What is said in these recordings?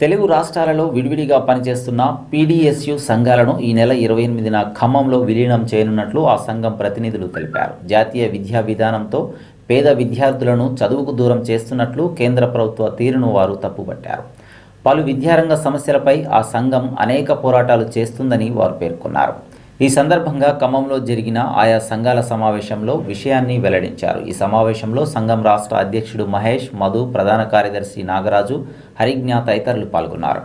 తెలుగు రాష్ట్రాలలో విడివిడిగా పనిచేస్తున్న పీడీఎస్యు సంఘాలను ఈ నెల ఇరవై ఎనిమిదిన ఖమ్మంలో విలీనం చేయనున్నట్లు ఆ సంఘం ప్రతినిధులు తెలిపారు. జాతీయ విద్యా విధానంతో పేద విద్యార్థులను చదువుకు దూరం చేస్తున్నట్లు కేంద్ర ప్రభుత్వ తీరును వారు తప్పుపట్టారు పలు విద్యారంగ సమస్యలపై ఆ సంఘం అనేక పోరాటాలు చేస్తుందని వారు పేర్కొన్నారు. ఈ సందర్భంగా ఖమ్మంలో జరిగిన ఆయా సంఘాల సమావేశంలో విషయాన్ని వెల్లడించారు. ఈ సమావేశంలో సంఘం రాష్ట్ర అధ్యక్షుడు మహేష్ మధు ప్రధాన కార్యదర్శి నాగరాజు హరిజ్ఞ తదితరులు పాల్గొన్నారు.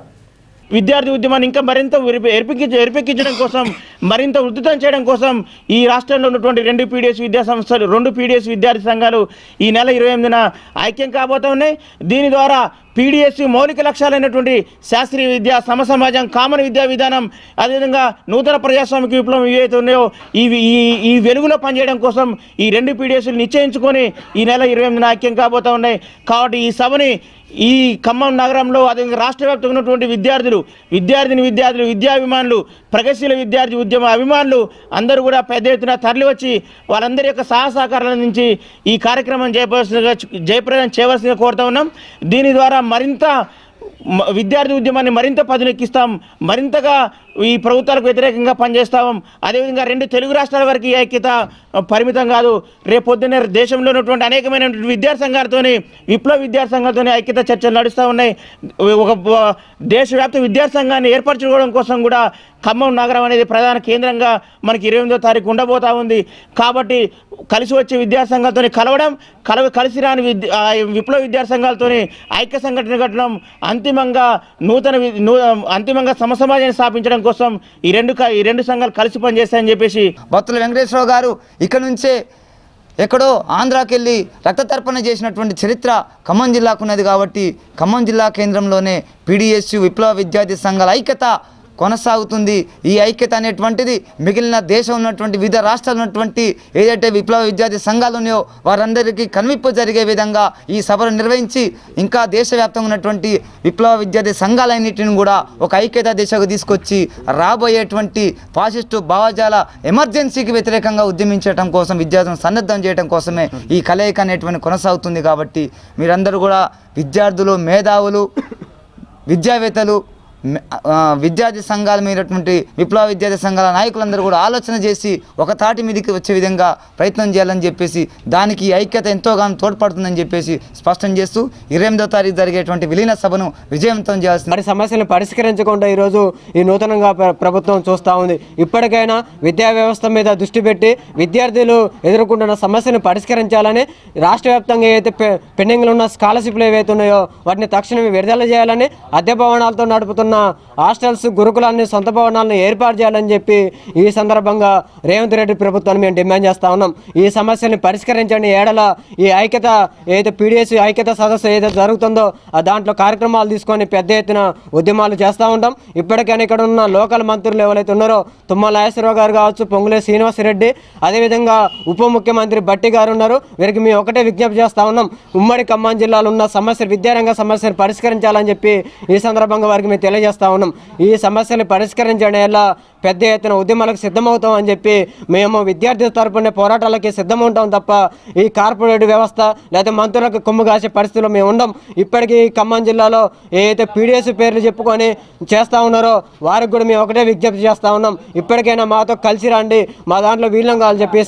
విద్యార్థి ఉద్యమాన్ని ఇంకా మరింత ఎరిపించ ఎరిపెక్కించడం కోసం మరింత ఉధృతం చేయడం కోసం ఈ రాష్ట్రంలో ఉన్నటువంటి రెండు పీడిఎస్ విద్యా సంస్థలు రెండు పీడిఎస్ విద్యార్థి సంఘాలు ఈ నెల ఇరవై ఎనిమిదిన ఐక్యం కాబోతా ఉన్నాయి దీని ద్వారా పీడిఎస్ మౌలిక లక్ష్యాలైనటువంటి శాస్త్రీయ విద్య సమసమాజం కామన్ విద్యా విధానం అదేవిధంగా నూతన ప్రజాస్వామిక విప్లవం ఏవైతే ఉన్నాయో ఈ ఈ ఈ వెలుగులో పనిచేయడం కోసం ఈ రెండు పీడిఎస్లు నిశ్చయించుకొని ఈ నెల ఇరవై ఎనిమిదిన ఐక్యం కాబోతా ఉన్నాయి కాబట్టి ఈ సభని ఈ ఖమ్మం నగరంలో అదే రాష్ట్ర వ్యాప్తంగా ఉన్నటువంటి విద్యార్థులు విద్యార్థిని విద్యార్థులు విద్యాభిమానులు ప్రగతిశీల విద్యార్థి ఉద్యమ అభిమానులు అందరూ కూడా పెద్ద ఎత్తున తరలి వచ్చి వాళ్ళందరి యొక్క సహాయ సహకారాల నుంచి ఈ కార్యక్రమం జయపరచగా జయప్రదం చేయవలసిందిగా కోరుతా ఉన్నాం. దీని ద్వారా మరింత విద్యార్థి ఉద్యమాన్ని మరింత పదునెక్కిస్తాం మరింతగా ఈ ప్రభుత్వాలకు వ్యతిరేకంగా పనిచేస్తాం. అదేవిధంగా రెండు తెలుగు రాష్ట్రాల వరకు ఈ ఐక్యత పరిమితం కాదు. రేపు దేశంలో ఉన్నటువంటి అనేకమైనటువంటి విద్యార్థి విప్లవ విద్యార్థి ఐక్యత చర్చలు నడుస్తూ ఉన్నాయి. ఒక ఒక దేశవ్యాప్త విద్యార్థి సంఘాన్ని ఏర్పరచుకోవడం కోసం కూడా ఖమ్మం నగరం అనేది ప్రధాన కేంద్రంగా మనకి ఇరవై ఎనిమిదో తారీఖు ఉండబోతా ఉంది. కాబట్టి కలిసి వచ్చే విద్యార్థి సంఘాలతో కలవడం కలవ కలిసి రాని విద్య విప్లవ విద్యార్థి సంఘాలతో ఐక్య సంఘటన కట్టడం అంతిమంగా నూతన అంతిమంగా సమసమాజాన్ని స్థాపించడం కోసం ఈ రెండు క- ఈ రెండు సంఘాలు కలిసి పనిచేస్తాయని చెప్పేసి భక్తుల వెంకటేశ్వరరావు గారు ఇక్కడ నుంచే ఎక్కడో ఆంధ్రాకి వెళ్ళి రక్త తర్పణ చేసినటువంటి చరిత్ర ఖమ్మం జిల్లాకు ఉన్నది కాబట్టి ఖమ్మం జిల్లా కేంద్రంలోనే పీడిఎస్యు విప్లవ విద్యార్థి సంఘాల ఐక్యత కొనసాగుతుంది. ఈ ఐక్యత అనేటువంటిది మిగిలిన దేశం ఉన్నటువంటి వివిధ రాష్ట్రాలు ఉన్నటువంటి ఏదైతే విప్లవ విద్యార్థి సంఘాలు ఉన్నాయో వారందరికీ కనువిప్పు జరిగే విధంగా ఈ సభను నిర్వహించి ఇంకా దేశవ్యాప్తంగా ఉన్నటువంటి విప్లవ విద్యార్థి సంఘాలన్నింటిని కూడా ఒక ఐక్యత దిశకు తీసుకొచ్చి రాబోయేటువంటి ఫాసిస్టు భావజాల ఎమర్జెన్సీకి వ్యతిరేకంగా ఉద్యమించడం కోసం విద్యార్థులను సన్నద్ధం చేయడం కోసమే ఈ కలయిక అనేటువంటి కొనసాగుతుంది కాబట్టి మీరందరూ కూడా విద్యార్థులు మేధావులు విద్యావేత్తలు విద్యార్థి సంఘాల మీదటువంటి విప్లవ విద్యార్థి సంఘాల నాయకులందరూ కూడా ఆలోచన చేసి ఒక తాటి మీదకి వచ్చే విధంగా ప్రయత్నం చేయాలని చెప్పేసి దానికి ఐక్యత ఎంతోగానో తోడ్పడుతుందని చెప్పేసి స్పష్టం చేస్తూ ఇరవై ఎనిమిదో తారీఖు జరిగేటువంటి విలీన సభను విజయవంతం చేయాల్సింది. మరి సమస్యలను పరిష్కరించకుండా ఈరోజు ఈ నూతనంగా ప్రభుత్వం చూస్తూ ఉంది. ఇప్పటికైనా విద్యా వ్యవస్థ మీద దృష్టి పెట్టి విద్యార్థులు ఎదుర్కొంటున్న సమస్యను పరిష్కరించాలని రాష్ట్ర వ్యాప్తంగా ఏదైతే పె- పెండింగ్లో ఉన్న స్కాలర్షిప్లు ఏవైతే ఉన్నాయో వాటిని తక్షణమే విడుదల చేయాలని అద్దె భవనాలతో నడుపుతున్న హాస్టల్స్ గురుకులాన్ని సొంత భవనాలను ఏర్పాటు చేయాలని చెప్పి ఈ సందర్భంగా రేవంత్ రెడ్డి ప్రభుత్వాన్ని మేము డిమాండ్ చేస్తా ఉన్నాం. ఈ సమస్యని పరిష్కరించండి. ఏడల ఈ ఐక్యత ఏదైతే పీడిఎస్ ఐక్యత సదస్సు ఏదైతే జరుగుతుందో దాంట్లో కార్యక్రమాలు తీసుకొని పెద్ద ఎత్తున ఉద్యమాలు చేస్తూ ఉంటాం. ఇప్పటికైనా ఇక్కడ ఉన్న లోకల్ మంత్రులు ఎవరైతే ఉన్నారో తుమ్మల నాగేశ్వరరావు గారు కావచ్చు పొంగులే శ్రీనివాసరెడ్డి అదేవిధంగా ఉప ముఖ్యమంత్రి బట్టి గారు ఉన్నారు. వీరికి మేము ఒకటే విజ్ఞప్తి చేస్తా ఉన్నాం. ఉమ్మడి ఖమ్మం జిల్లాలో ఉన్న సమస్యలు విద్యారంగ సమస్యను పరిష్కరించాలని చెప్పి ఈ సందర్భంగా వారికి మేము తెలియజేస్తాం ఉన్నాం. ఈ సమస్యను పరిష్కరించడంలో పెద్ద ఎత్తున ఉద్యమాలకు సిద్ధమవుతాం అని చెప్పి మేము విద్యార్థుల తరపున పోరాటాలకి సిద్ధం ఉంటాం తప్ప ఈ కార్పొరేట్ వ్యవస్థ లేదా మంత్రులకు కొమ్ము కాసే పరిస్థితిలో మేము ఉండం. ఇప్పటికీ ఖమ్మం జిల్లాలో ఏదైతే పీడిఎస్ పేర్లు చెప్పుకొని చేస్తూ ఉన్నారో వారికి కూడా మేము ఒకటే విజ్ఞప్తి చేస్తా ఉన్నాం. ఇప్పటికైనా మాతో కలిసి రండి. మా దాంట్లో వీళ్ళం కావాలని చెప్పి